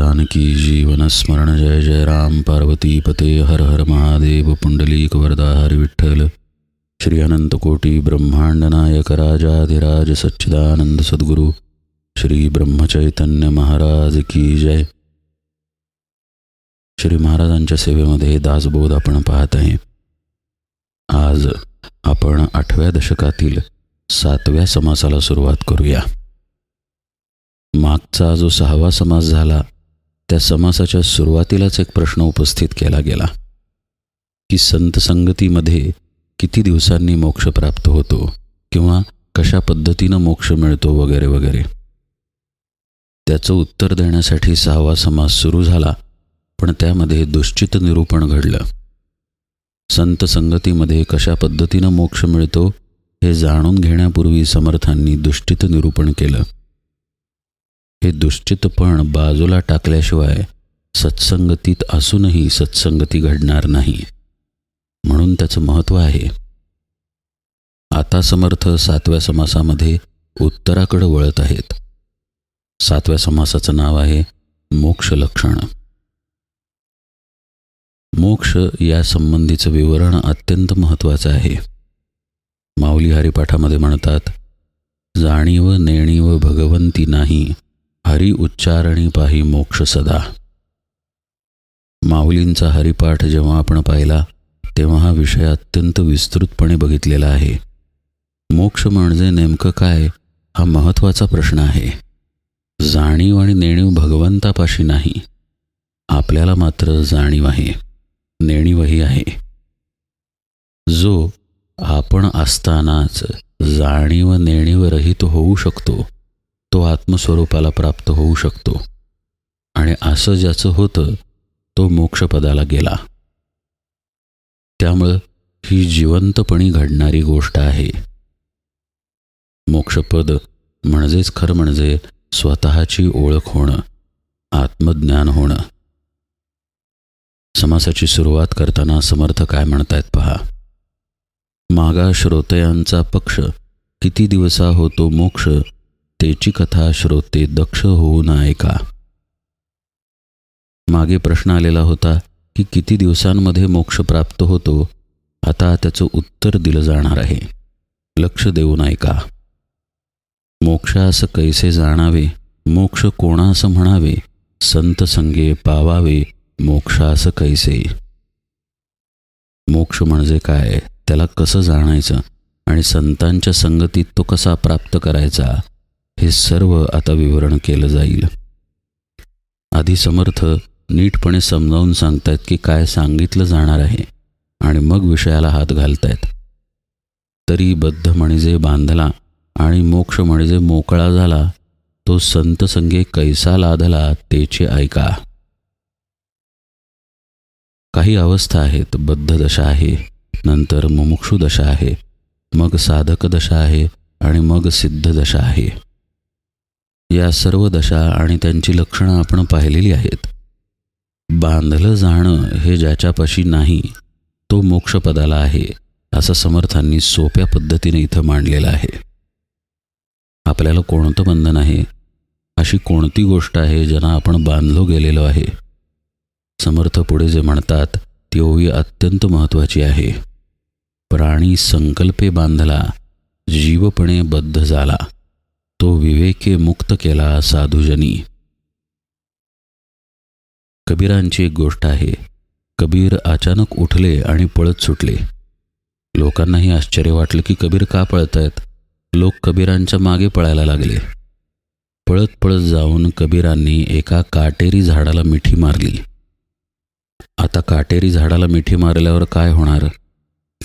जानकी जीवन स्मरण जय जय राम। पार्वती पते हर हर महादेव। पुंडलीक वरदा हर विठ्ठल। श्री अनंत कोटी ब्रह्मांड नायक राजाधिराज सच्चिदानंद सद्गुरू। श्री ब्रह्मचैतन्य महाराज की जय। श्री महाराजांच्या सेवेमध्ये दासबोध आपण पाहत आहे. आज आपण आठव्या दशकातील सातव्या समासाला सुरुवात करूया. मागचा जो सहावा समास झाला त्या समासाच्या सुरुवातीलाच एक प्रश्न उपस्थित केला गेला की संत संगतीमध्ये किती दिवसांनी मोक्ष प्राप्त होतो किंवा कशा पद्धतीनं मोक्ष मिळतो वगैरे वगैरे. त्याचं उत्तर देण्यासाठी सहावा समास सुरू झाला पण त्यामध्ये दुश्चित निरूपण घडलं. संत संगतीमध्ये कशा पद्धतीनं मोक्ष मिळतो हे जाणून घेण्यापूर्वी समर्थांनी दुष्टित निरूपण केलं. हे दुश्चितपण बाजूला टाकल्याशिवाय सत्संगतीत असूनही सत्संगती घडणार नाही. म्हणून त्याचं महत्त्व आहे. आता समर्थ सातव्या समासामध्ये उत्तराकडे वळत आहेत. सातव्या समासाचं नाव आहे मोक्ष लक्षण. मोक्ष या संबंधीचं विवरण अत्यंत महत्त्वाचं आहे. माऊली हरिपाठामध्ये म्हणतात जाणीव नेणीव भगवंती नाही हरी उच्चारणी पाही मोक्ष सदा. माऊलींचा हरिपाठ जेव्हा आपण पाहिला तेव्हा हा विषय अत्यंत विस्तृतपणे बघितलेला आहे. मोक्ष म्हणजे नेमकं काय हा महत्त्वाचा प्रश्न आहे. जाणीव आणि नेणीव भगवंतापाशी नाही. आपल्याला मात्र जाणीव आहे. नेणीवही आहे. जो आपण असतानाच जाणीव नेणीव रहित होऊ शकतो. तो आत्मस्वरूपाला प्राप्त होऊ शकतो. आणि असं ज्याचं होतं तो मोक्षपदाला गेला. त्यामुळं ही जिवंतपणी घडणारी गोष्ट आहे. मोक्षपद म्हणजेच खरं म्हणजे स्वतःची ओळख होणं आत्मज्ञान होणं. समासाची सुरुवात करताना समर्थ काय म्हणतायत पहा. मागा श्रोतयांचा पक्ष किती दिवसा होतो मोक्ष त्याची कथा श्रोते दक्ष होऊन ऐका मागे प्रश्न आलेला होता की किती दिवसांमध्ये मोक्ष प्राप्त होतो? आता त्याचं उत्तर दिलं जाणार आहे. लक्ष देऊन ऐका मोक्षास कैसे जाणावे? मोक्ष कोणास म्हणावे? संत संगे पावावे मोक्षास कैसे? मोक्ष म्हणजे काय? त्याला कसं जाणायचं? आणि संतांच्या संगतीत तो कसा प्राप्त करायचा? हे सर्व आता विवरण केलं जाईल. आधी समर्थ नीटपणे समजावून सांगतायत की काय सांगितलं जाणार आहे आणि मग विषयाला हात घालतायत. तरी बद्ध म्हणजे बांधला आणि मोक्ष म्हणजे मोकळा झाला. तो संत संगे कैसा लाधला तेचे ऐका. काही अवस्था आहेत बद्ध दशा आहे नंतर मुमुक्षु दशा आहे मग साधक दशा आहे आणि मग सिद्ध दशा आहे. या सर्व दशा आणि त्यांची लक्षणं आपण पाहिलेली आहेत. बांधलं जाणं हे ज्याच्यापाशी नाही तो मोक्षपदाला आहे असं समर्थांनी सोप्या पद्धतीने इथं मांडलेलं आहे. आपल्याला कोणतं बंधन आहे? अशी कोणती गोष्ट आहे ज्यांना आपण बांधलो गेलेलो आहे? समर्थ पुढे जे म्हणतात ती ओवी अत्यंत महत्त्वाची आहे. प्राणी संकल्पे बांधला जीवपणे बद्ध झाला. तो विवेके मुक्त केला साधुजनी. कबीरांची एक गोष्ट आहे. कबीर अचानक उठले आणि पळत सुटले. लोकांनाही आश्चर्य वाटलं की कबीर का पळत आहेत लोक कबीरांच्या मागे पळायला लागले. पळत पळत जाऊन कबीरांनी एका काटेरी झाडाला मिठी मारली. आता काटेरी झाडाला मिठी मारल्यावर काय होणार?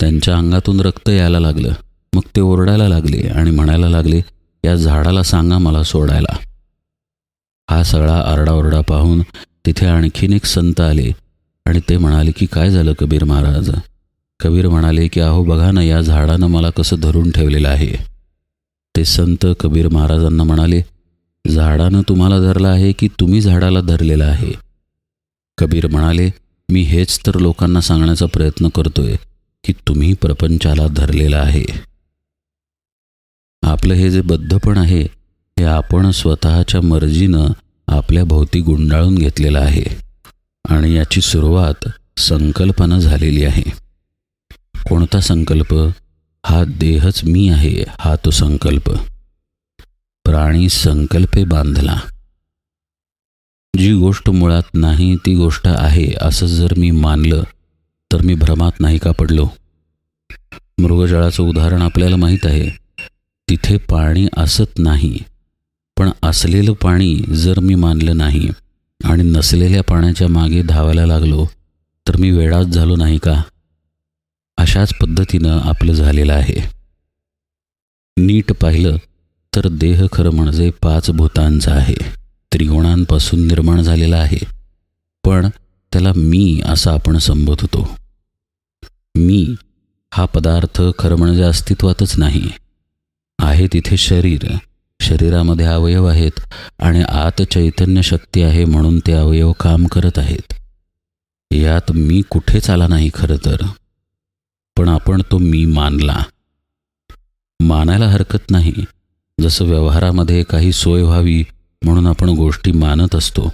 त्यांच्या अंगातून रक्त यायला लागलं. मग ते ओरडायला लागले आणि म्हणायला लागले या झाडाला सांगा मला सोडायला. हा सगळा आरडाओरडा पाहून तिथे आणखीन एक संत आले आणि ते म्हणाले की काय झालं कबीर महाराज? कबीर म्हणाले की अहो बघा ना या झाडानं मला कसं धरून ठेवलेलं आहे. ते संत कबीर महाराजांना म्हणाले झाडानं तुम्हाला धरलं आहे की तुम्ही झाडाला धरलेलं आहे? कबीर म्हणाले मी हेच तर लोकांना सांगण्याचा प्रयत्न करतोय की तुम्ही प्रपंचाला धरलेलं आहे. आपलं हे जे बद्धपण आहे हे आपण स्वतःच्या मर्जीनं आपल्या भोवती गुंडाळून घेतलेलं आहे. आणि याची सुरुवात संकल्पना झालेली आहे. कोणता संकल्प? हा देहच मी आहे हा तो संकल्प. प्राणी संकल्पे बांधला. जी गोष्ट मुळात नाही ती गोष्ट आहे असं जर मी मानलं तर मी भ्रमात नाही का पडलो? मृगजळाचं उदाहरण आपल्याला माहीत आहे. तिथे पाणी असत नाही. पण असलेलं पाणी जर मी मानलं नाही आणि नसलेल्या पाण्याच्या मागे धावायला लागलो तर मी वेळाच झालो नाही का? अशाच पद्धतीनं आपलं झालेलं आहे. नीट पाहिलं तर देह खरं म्हणजे पाच भूतांचा आहे. त्रिगुणांपासून निर्माण झालेला आहे. पण त्याला मी असं आपण संबोधतो. मी हा पदार्थ खरं म्हणजे अस्तित्वातच नाही. आहे तिथे शरीर. शरीरामध्ये अवयव आहेत आणि आत चैतन्य शक्ती आहे म्हणून ते अवयव काम करत आहेत. यात मी कुठेच आला नाही खरं तर. पण आपण तो मी मानला. मानायला हरकत नाही. जसं व्यवहारामध्ये काही सोय व्हावी म्हणून आपण गोष्टी मानत असतो.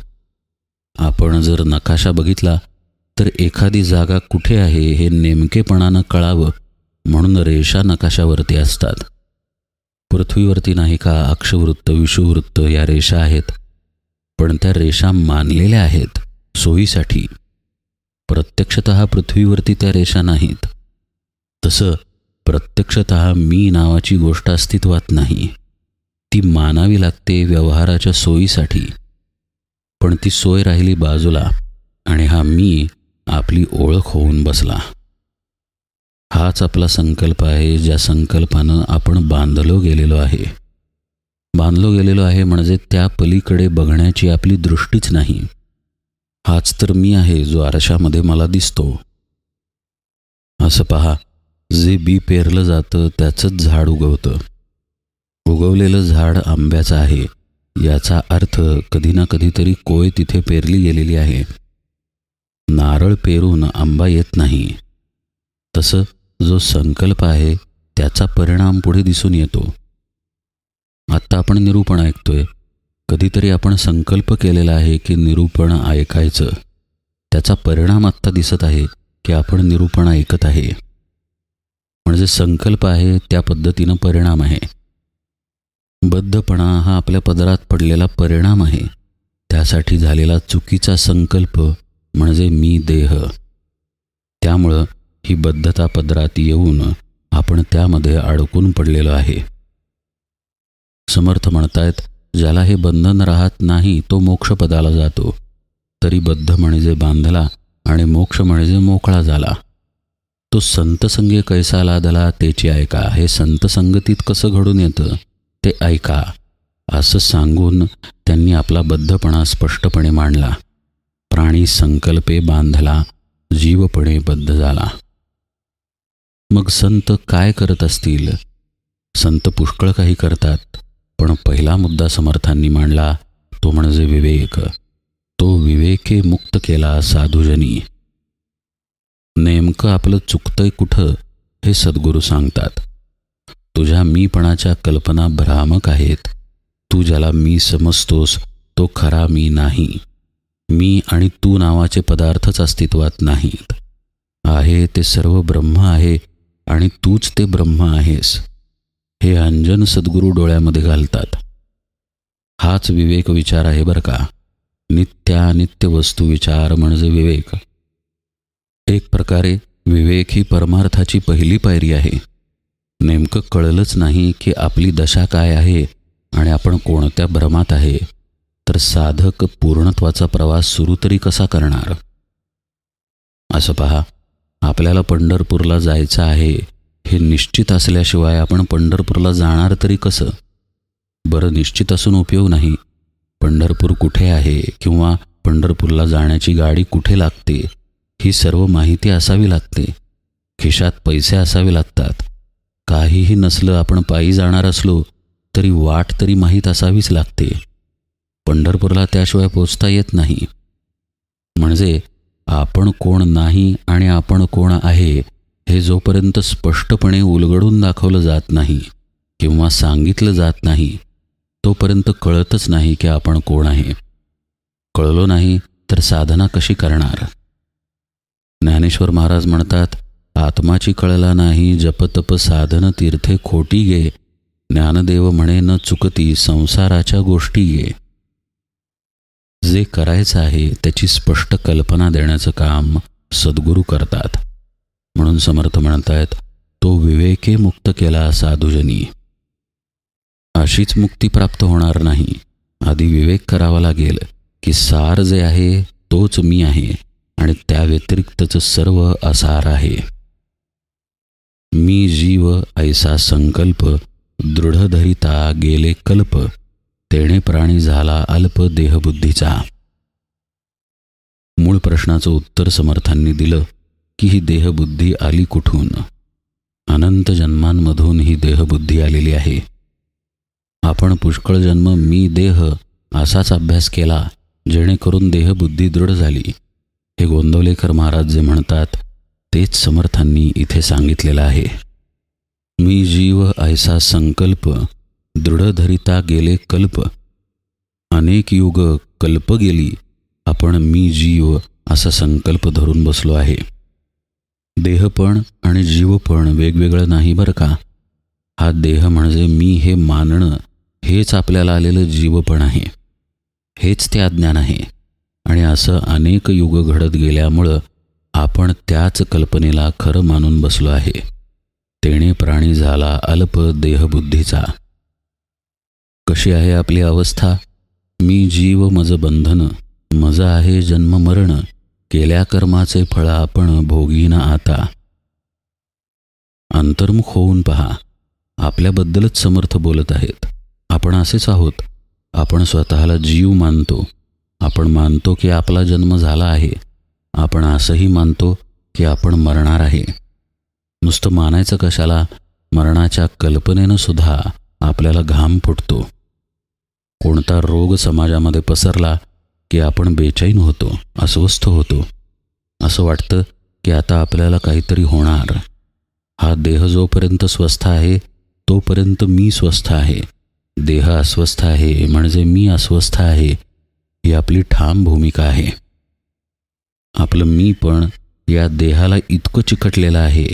आपण जर नकाशा बघितला तर एखादी जागा कुठे आहे हे नेमकेपणानं कळावं म्हणून रेषा नकाशावरती असतात. पृथ्वीवरती नाही का अक्षवृत्त विषुवृत्त या रेषा आहेत. पण त्या रेषा मानलेल्या आहेत सोयीसाठी. प्रत्यक्षत पृथ्वीवरती त्या रेषा नाहीत. तसं प्रत्यक्षत मी नावाची गोष्ट अस्तित्वात नाही. ती मानावी लागते व्यवहाराच्या सोयीसाठी. पण ती सोय राहिली बाजूला आणि हा मी आपली ओळख होऊन बसला. हाच आपला संकल्प आहे ज्या संकल्पानं आपण बांधलो गेलेलो आहे. बांधलो गेलेलो आहे म्हणजे त्या पलीकडे बघण्याची आपली दृष्टीच नाही. हाच तर मी आहे जो आरशामध्ये मला दिसतो. असं पहा जे बी पेरलं जातं त्याचंच झाड उगवतं. उगवलेलं झाड आंब्याचं आहे. याचा अर्थ कधी ना कधीतरी कोय तिथे पेरली गेलेली आहे. नारळ पेरून आंबा येत नाही. तसं जो संकल्प आहे त्याचा परिणाम पुढे दिसून येतो. आत्ता आपण निरूपण ऐकतोय. कधीतरी आपण संकल्प केलेला आहे की निरूपण ऐकायचं. त्याचा परिणाम आत्ता दिसत आहे की आपण निरूपण ऐकत आहे. म्हणजे संकल्प आहे त्या पद्धतीनं परिणाम आहे. बद्धपणा हा आपल्या पदरात पडलेला परिणाम आहे. त्यासाठी झालेला चुकीचा संकल्प म्हणजे मी देह. त्यामुळं ही बद्धता पदरात येऊन आपण त्यामध्ये अडकून पडलेलो आहे. समर्थ म्हणतायत ज्याला हे बंधन राहत नाही तो मोक्षपदाला जातो. तरी बद्ध म्हणजे बांधला आणि मोक्ष म्हणजे मोकळा झाला. तो संतसंगे कैसा लादला त्याची ऐका. हे संत संगतीत कसं घडून येतं ते ऐका. असं सांगून त्यांनी आपला बद्धपणा स्पष्टपणे मांडला. प्राणी संकल्पे बांधला जीवपणे बद्ध झाला. मग संत काय करत असतील? संत पुष्कळ काही करतात पण पहिला मुद्दा समर्थांनी मांडला तो म्हणजे विवेक. तो विवेके मुक्त केला साधुजनी. नेमकं आपलं चुकतंय कुठं हे सद्गुरू सांगतात. तुझ्या मीपणाच्या कल्पना भ्रामक आहेत. तू ज्याला मी समजतोस तो खरा मी नाही. मी आणि तू नावाचे पदार्थच अस्तित्वात नाहीत. आहे ते सर्व ब्रह्म आहे आणि तूच ते ब्रह्म आहेस हे अंजन सद्गुरू डोळ्यामध्ये घालतात. हाच विवेक विचार आहे बरं का? नित्यानित्य वस्तू विचार म्हणजे विवेक. एक प्रकारे विवेक ही परमार्थाची पहिली पायरी आहे. नेमकं कळलंच नाही की आपली दशा काय आहे आणि आपण कोणत्या भ्रमात आहे तर साधक पूर्णत्वाचा प्रवास सुरू तरी कसा करणार? असं पहा. आपल्याला पंढरपूरला जायचं आहे हे निश्चित असल्याशिवाय आपण पंढरपूरला जाणार तरी कसं? बरं निश्चित असून उपयोग नाही. पंढरपूर कुठे आहे किंवा पंढरपूरला जाण्याची गाडी कुठे लागते ही सर्व माहिती असावी लागते. खिशात पैसे असावे लागतात. काहीही नसलं आपण पायी जाणार असलो तरी वाट तरी माहीत असावीच लागते. पंढरपूरला त्याशिवाय पोचता येत नाही. म्हणजे आपण कोण नाही आणि आपण कोण आहे हे जोपर्यंत स्पष्टपणे उलगडून दाखवलं जात नाही किंवा सांगितलं जात नाही तोपर्यंत कळतच नाही की आपण कोण आहे. कळलो नाही तर साधना कशी करणार? ज्ञानेश्वर महाराज म्हणतात आत्माची कळला नाही जपतप साधन तीर्थे खोटी गे ज्ञानदेव म्हणे न चुकती संसाराच्या गोष्टी गे. जे करायचं आहे त्याची स्पष्ट कल्पना देण्याचं काम सद्गुरू करतात. म्हणून समर्थ म्हणतायत तो विवेके मुक्त केला साधुजनी. अशीच मुक्ती प्राप्त होणार नाही. आधी विवेक करावा लागेल की सार जे आहे तोच मी आहे आणि त्या व्यतिरिक्तच सर्व असार आहे. मी जीव ऐसा संकल्प दृढ धरिता गेले कल्प तेणे प्राणी झाला अल्प देहबुद्धीचा. मूळ प्रश्नाचं उत्तर समर्थांनी दिलं की ही देहबुद्धी आली कुठून? अनंत जन्मांमधून ही देहबुद्धी आलेली आहे. आपण पुष्कळ जन्म मी देह असाच अभ्यास केला जेणेकरून देहबुद्धी दृढ झाली. हे गोंदवलेकर महाराज जे म्हणतात तेच समर्थांनी इथे सांगितलेलं आहे. मी जीव ऐसा संकल्प दृढधरिता गेले कल्प. अनेक युग कल्प गेली. आपण मी जीव असा संकल्प धरून बसलो आहे. देहपण आणि जीव पण वेगवेगळं नाही बरं का? हा देह म्हणजे मी हे मानणं हेच आपल्याला आलेलं जीवपण आहे. हेच ते अज्ञान आहे. आणि असं अनेक युग घडत गेल्यामुळं आपण त्याच कल्पनेला खरं मानून बसलो आहे. तेणे प्राणी झाला अल्प देहबुद्धीचा. कशी आहे आपली अवस्था? मी जीव मज बंधन मज आहे जन्म मरण केल्या कर्माचे फळ आपण भोगीना आता. अंतर्मुख होऊन पहा. आपल्याबद्दलच समर्थ बोलत आहेत. आपण असेच आहोत. आपण स्वतःला जीव मानतो. आपण मानतो की आपला जन्म झाला आहे. आपण असंही मानतो की आपण मरणार आहे. नुसतं मानायचं कशाला? मरणाच्या कल्पनेनं सुद्धा आपल्याला घाम फुटतो. कोणता रोग समाजामध्ये पसरला की आपण बेचैन होतो अस्वस्थ होतो? असं वाटतं की आता आपल्याला काहीतरी होणार. हा देह जोपर्यंत स्वस्थ आहे तोपर्यंत मी स्वस्थ आहे. देह अस्वस्थ आहे म्हणजे मी अस्वस्थ आहे ही आपली ठाम भूमिका आहे. आपलं मी पण या देहाला इतकं चिकटलेलं आहे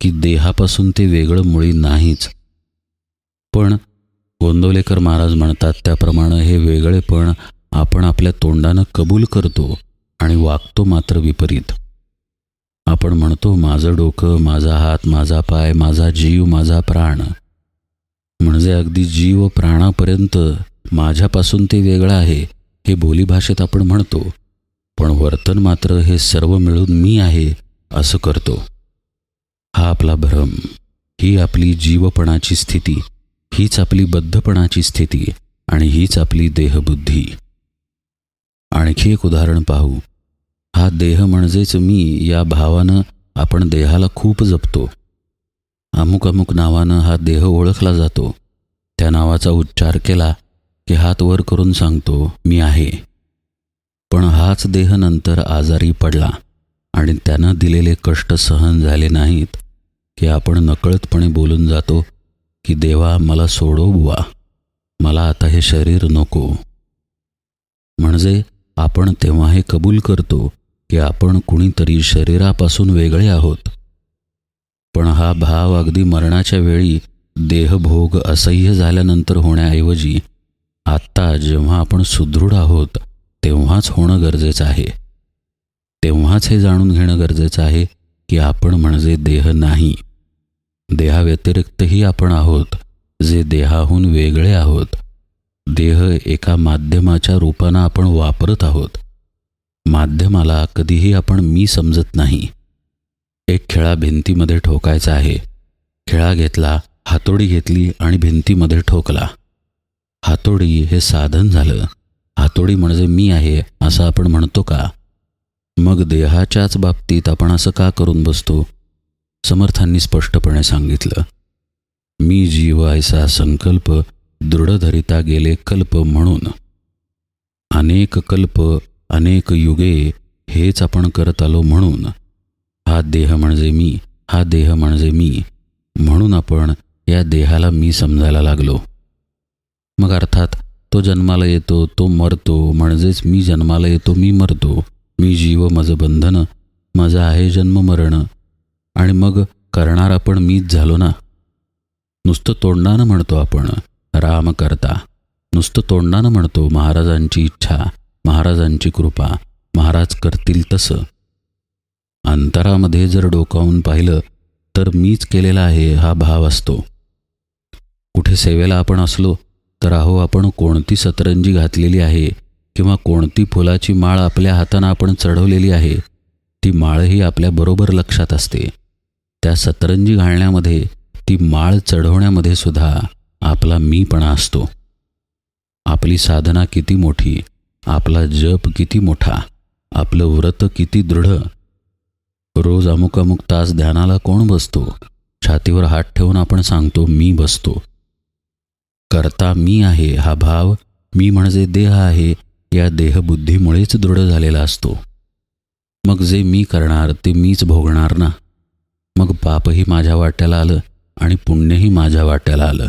की देहापासून ते वेगळं मुळी नाहीच. पण गोंदवलेकर महाराज म्हणतात त्याप्रमाणे हे वेगळेपण आपण आपल्या तोंडानं कबूल करतो आणि वागतो मात्र विपरीत. आपण म्हणतो माझं डोकं माझा हात माझा पाय माझा जीव माझा प्राण. म्हणजे अगदी जीव प्राणापर्यंत माझ्यापासून ते वेगळं आहे हे बोलीभाषेत आपण म्हणतो. पण वर्तन मात्र हे सर्व मिळून मी आहे असं करतो. हा आपला भ्रम ही आपली जीवपणाची स्थिती. हीच आपली बद्धपणाची स्थिती आणि हीच आपली देहबुद्धी. आणखी एक उदाहरण पाहू. हा देह म्हणजेच मी या भावानं आपण देहाला खूप जपतो. अमुक अमुक नावानं हा देह ओळखला जातो. त्या नावाचा उच्चार केला की हात वर करून सांगतो मी आहे. पण हाच देह नंतर आजारी पडला आणि त्यानं दिलेले कष्ट सहन झाले नाहीत की आपण नकळतपणे बोलून जातो की देवा मला सोडो बुवा. मला आता हे शरीर नको. म्हणजे आपण तेव्हा हे कबूल करतो की आपण कुणीतरी शरीरापासून वेगळे आहोत. पण हा भाव अगदी मरणाच्या वेळी देहभोग असह्य झाल्यानंतर होण्याऐवजी आत्ता जेव्हा आपण सुदृढ आहोत तेव्हाच होणं गरजेचं आहे. तेव्हाच हे जाणून घेणं गरजेचं आहे की आपण म्हणजे देह नाही. देहाव्यतिरिक्तही आपण आहोत जे देहाहून वेगळे आहोत. देह एका माध्यमाच्या रूपानं आपण वापरत आहोत. माध्यमाला कधीही आपण मी समजत नाही. एक खेळा भिंतीमध्ये ठोकायचा आहे. खेळा घेतला हातोडी घेतली आणि भिंतीमध्ये ठोकला. हातोडी हे साधन झालं. हातोडी म्हणजे मी आहे असं आपण म्हणतो का? मग देहाच्याच बाबतीत आपण असं का करून बसतो? समर्थांनी स्पष्टपणे सांगितलं मी जीव ऐसा संकल्प दृढधरिता गेले कल्प म्हणून. अनेक कल्प अनेक युगे हेच आपण करत आलो म्हणून. हा देह म्हणजे मी हा देह म्हणजे मी. म्हणून आपण या देहाला मी समजायला लागलो. मग अर्थात तो तो जन्माला येतो तो मरतो म्हणजेच मी जन्माला येतो मी मरतो. मी जीव माझं बंधन माझं आहे जन्म मरण आणि मग करणार आपण मीच झालो ना? नुसतं तोंडानं म्हणतो आपण राम करता. नुसतं तोंडानं म्हणतो महाराजांची इच्छा महाराजांची कृपा महाराज करतील तसं. अंतरामध्ये जर डोकावून पाहिलं तर मीच केलेला आहे हा भाव असतो. कुठे सेवेला आपण असलो तर अहो आपण कोणती सतरंजी घातलेली आहे किंवा कोणती फुलाची माळ आपल्या हातानं आपण चढवलेली आहे ती माळही आपल्याबरोबर लक्षात असते. त्या सतरंजी घालण्यामध्ये ती माळ चढवण्यामध्ये सुद्धा आपला मीपणा असतो. आपली साधना किती मोठी आपला जप किती मोठा आपलं व्रत किती दृढ. रोज अमुक अमुक तास ध्यानाला कोण बसतो? छातीवर हात ठेवून आपण सांगतो मी बसतो. करता मी आहे हा भाव मी म्हणजे देह आहे. या देहबुद्धीमुळेच दृढ झालेला असतो. मग जे मी करणार ते मीच भोगणार ना? मग पापही माझ्या वाट्याला आलं आणि पुण्यही माझ्या वाट्याला आलं.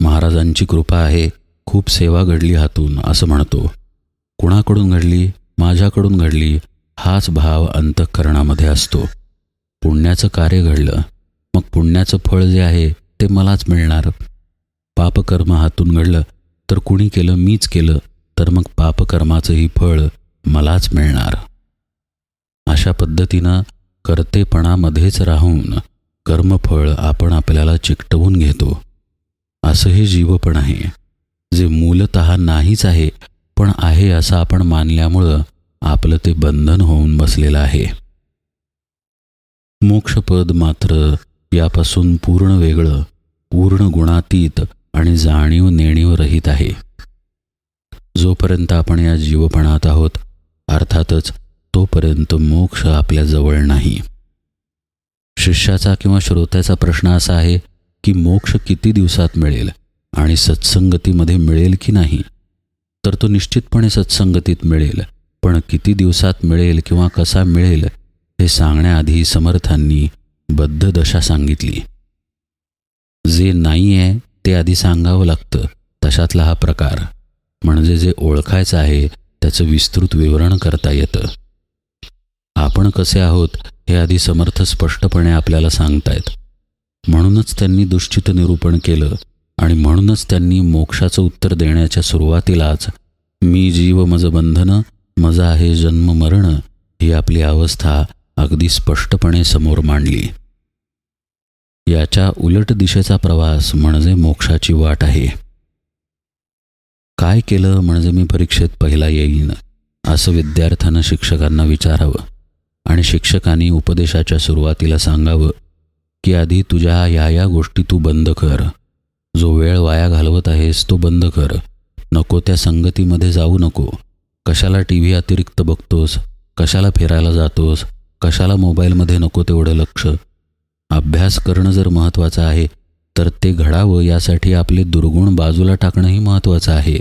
महाराजांची कृपा आहे खूप सेवा घडली हातून असं म्हणतो. कुणाकडून घडली? माझ्याकडून घडली हाच भाव अंतःकरणामध्ये असतो. पुण्याचं कार्य घडलं मग पुण्याचं फळ जे आहे ते मलाच मिळणार. पापकर्म हातून घडलं तर कुणी केलं मीच केलं तर मग पापकर्माचंही फळ मलाच मिळणार. अशा पद्धतीनं कर्तेपणामध्येच राहून कर्मफळ आपण आपल्याला चिकटवून घेतो. असं हे जीवपण आहे. जे मूलत नाहीच आहे पण आहे असं आपण मानल्यामुळं आपलं ते बंधन होऊन बसलेलं आहे. मोक्षपद मात्र यापासून पूर्ण वेगळं पूर्ण गुणातीत आणि जाणीव नेणीव रहित आहे. जोपर्यंत आपण या जीवपणात आहोत अर्थातच तोपर्यंत मोक्ष आपल्या जवळ नाही. शिष्याचा किंवा श्रोत्याचा प्रश्न असा आहे की मोक्ष किती दिवसात मिळेल आणि सत्संगतीमध्ये मिळेल की नाही? तर तो निश्चितपणे सत्संगतीत मिळेल पण किती दिवसात मिळेल किंवा कसा मिळेल हे सांगण्याआधी समर्थांनी बद्ध दशा सांगितली. जे नाही आहे ते आधी सांगावं लागतं तशातला हा प्रकार. म्हणजे जे ओळखायचं आहे त्याचं विस्तृत विवरण करता येतं. आपण कसे आहोत हे आधी समर्थ स्पष्टपणे आपल्याला सांगतायत. म्हणूनच त्यांनी दुश्चित निरूपण केलं आणि म्हणूनच त्यांनी मोक्षाचं उत्तर देण्याच्या सुरुवातीलाच मी जीव मज बंधन मज आहे जन्म मरण ही आपली अवस्था अगदी स्पष्टपणे समोर मांडली. याच्या उलट दिशेचा प्रवास म्हणजे मोक्षाची वाट आहे. काय केलं म्हणजे मी परीक्षेत पहिला येईन? असं विद्यार्थ्यानं शिक्षकांना विचारावं. आणि शिक्षकांनी उपदेशाच्या सुरुवातीला सांगावं की आधी तुझ्या या या गोष्टी तू बंद कर. जो वेळ वाया घालवत आहेस तो बंद कर. नको त्या संगतीमध्ये जाऊ नको. कशाला टी व्ही अतिरिक्त बघतोस? कशाला फिरायला जातोस? कशाला मोबाईलमध्ये नको तेवढं लक्ष? अभ्यास करणं जर महत्त्वाचं आहे तर ते घडावं यासाठी आपले दुर्गुण बाजूला टाकणंही महत्त्वाचं आहे.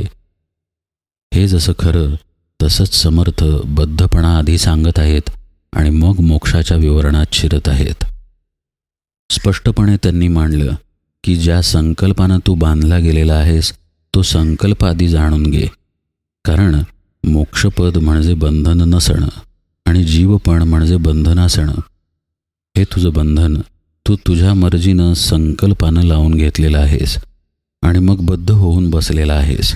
हे जसं खरं तसंच समर्थ बद्धपणा आधी सांगत आहेत. आणि मग मोक्षाच्या विवरणात शिरत आहेत. स्पष्टपणे त्यांनी मांडलं की ज्या संकल्पानं तू बांधला गेलेला आहेस तो संकल्प आधी जाणून घे. कारण मोक्षपद म्हणजे बंधन नसणं आणि जीवपण म्हणजे बंधन असणं हे तुझं बंधन तू तुझ्या मर्जीनं संकल्पानं लावून घेतलेलं आहेस आणि मग बद्ध होऊन बसलेला आहेस.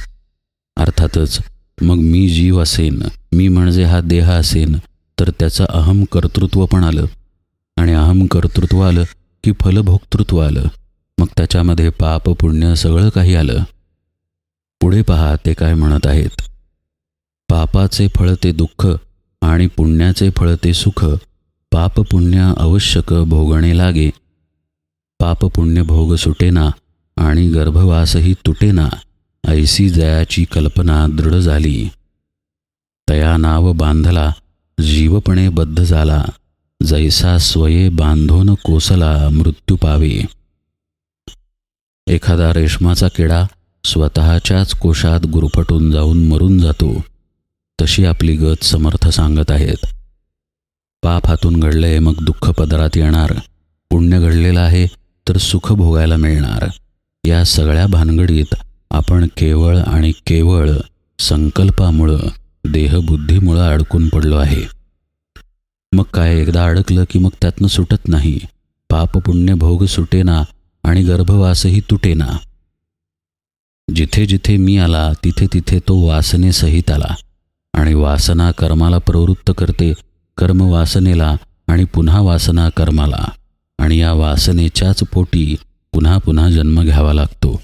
अर्थातच मग मी जीव असेन मी म्हणजे हा देह असेन तर त्याचं अहम कर्तृत्व पण आलं. आणि अहम कर्तृत्व आलं की फलभोक्तृत्व आलं. मग त्याच्यामध्ये पाप पुण्य सगळं काही आलं. पुढे पहा ते काय म्हणत आहेत. पापाचे फळ ते दुःख आणि पुण्याचे फळ ते सुख. पाप पुण्य आवश्यक भोगणे लागे. पाप पुण्य भोग सुटेना आणि गर्भवासही तुटेना. ऐसी जयाची कल्पना दृढ झाली. तया नाव बांधला जीवपणे बद्ध झाला. जैसा स्वये बांधून कोसला मृत्यू पावे. एखादा रेशमाचा किडा स्वतःच्याच कोशात गुरफटून जाऊन मरून जातो. तशी आपली गत समर्थ सांगत आहेत. पाप हातून घडले मग दुःख पदरात येणार. पुण्य घडलेलं आहे तर सुख भोगायला मिळणार. या सगळ्या भानगडीत आपण केवळ आणि केवळ संकल्पामुळं देहबुद्धीमुळं अडकून पडलो आहे. मग काय एकदा अडकलं की मग त्यातनं सुटत नाही. पाप पुण्य भोग सुटेना आणि गर्भवासही तुटेना. जिथे जिथे मी आला तिथे तिथे तो वासनेसहित आला. आणि वासना कर्माला प्रवृत्त करते कर्म वासनेला आणि पुन्हा वासना कर्माला. आणि या वासनेच्याच पोटी पुन्हा पुन्हा जन्म घ्यावा लागतो.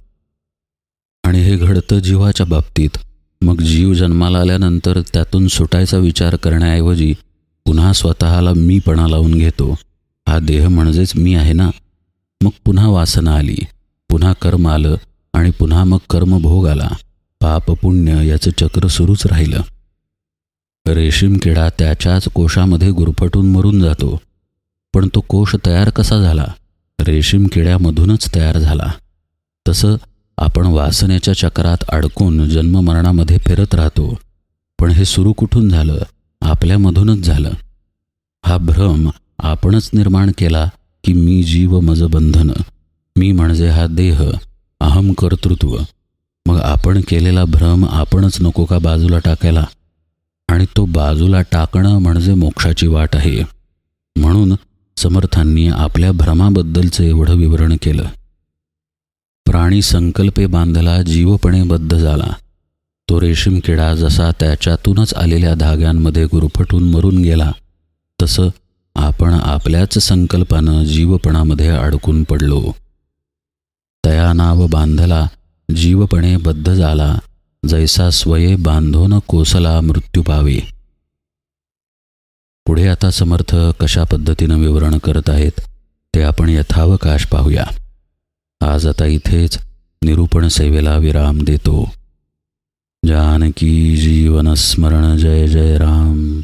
आणि हे घडतं जीवाच्या बाबतीत. मग जीव जन्माला आल्यानंतर त्यातून सुटायचा विचार करण्याऐवजी पुन्हा स्वतःला मीपणा लावून घेतो. हा देह म्हणजेच मी आहे ना? मग पुन्हा वासना आली. पुन्हा कर्म आलं आणि पुन्हा मग कर्मभोग आला. पाप पुण्य याचं चक्र सुरूच राहिलं. रेशीम किडा त्याच्याच कोशामध्ये गुरफटून मरून जातो. पण तो कोश तयार कसा झाला? रेशीम किड्यामधूनच तयार झाला. तसं आपण वासनेच्या चक्रात अडकून जन्ममरणामध्ये फिरत राहतो. पण हे सुरू कुठून झालं? आपल्यामधूनच झालं. हा भ्रम आपणच निर्माण केला की मी जीव मज बंधन मी म्हणजे हा देह अहम कर्तृत्व. मग आपण केलेला भ्रम आपणच नको का बाजूला टाकायला? आणि तो बाजूला टाकणं म्हणजे मोक्षाची वाट आहे. म्हणून समर्थांनी आपल्या भ्रमाबद्दलचं एवढं विवरण केलं. प्राणी संकल्पे बांधला जीवपणे बद्ध झाला. तो रेशीम किडा जसा त्याच्यातूनच आलेल्या धाग्यांमध्ये गुरफटून मरून गेला तसं आपण आपल्याच संकल्पानं जीवपणामध्ये अडकून पडलो. तया नाव बांधला जीवपणे बद्ध झाला जैसा स्वये बांधोन कोसला मृत्यू पावे. पुढे आता समर्थ कशा पद्धतीनं विवरण करत आहेत ते आपण यथावकाश पाहूया. आज आता इथेच निरूपण सेवेला विराम देतो. जानकी जीवन स्मरण जय जय राम.